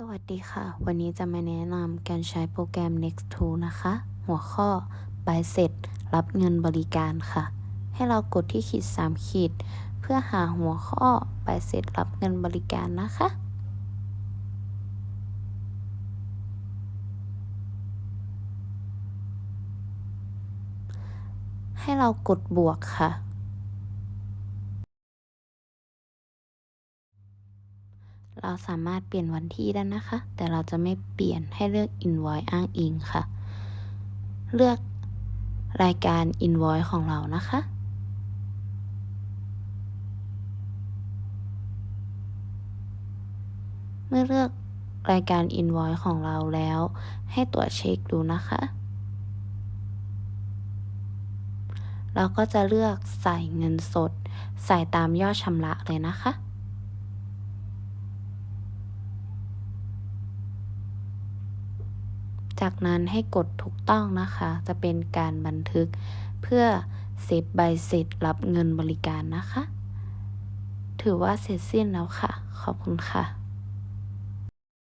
สวัสดีค่ะ วันนี้จะมาแนะนำการใช้โปรแกรม Next2 นะคะ หัวข้อ b y เสร็จรับเงินบริการค่ะ ให้เรากดที่ขีด 3 ขีด เพื่อหาหัวข้อ b y เสร็จรับเงินบริการนะคะ ให้เรากดบวกค่ะ เราสามารถเปลี่ยนวันที่ได้นะคะ แต่เราจะไม่เปลี่ยนให้เลือก invoice อ้างอิงค่ะ เลือกรายการ invoice ของเรานะคะ เมื่อเลือกรายการ invoice ของเราแล้ว ให้ตรวจเช็คดูนะคะ เราก็จะเลือกใส่เงินสด ใส่ตามยอดชำระเลยนะคะ จากนั้นให้กดถูกต้องนะคะ จะเป็นการบันทึกเพื่อเซฟใบเสร็จรับเงินบริการนะคะ ถือว่าเสร็จสิ้นแล้วค่ะ ขอบคุณค่ะ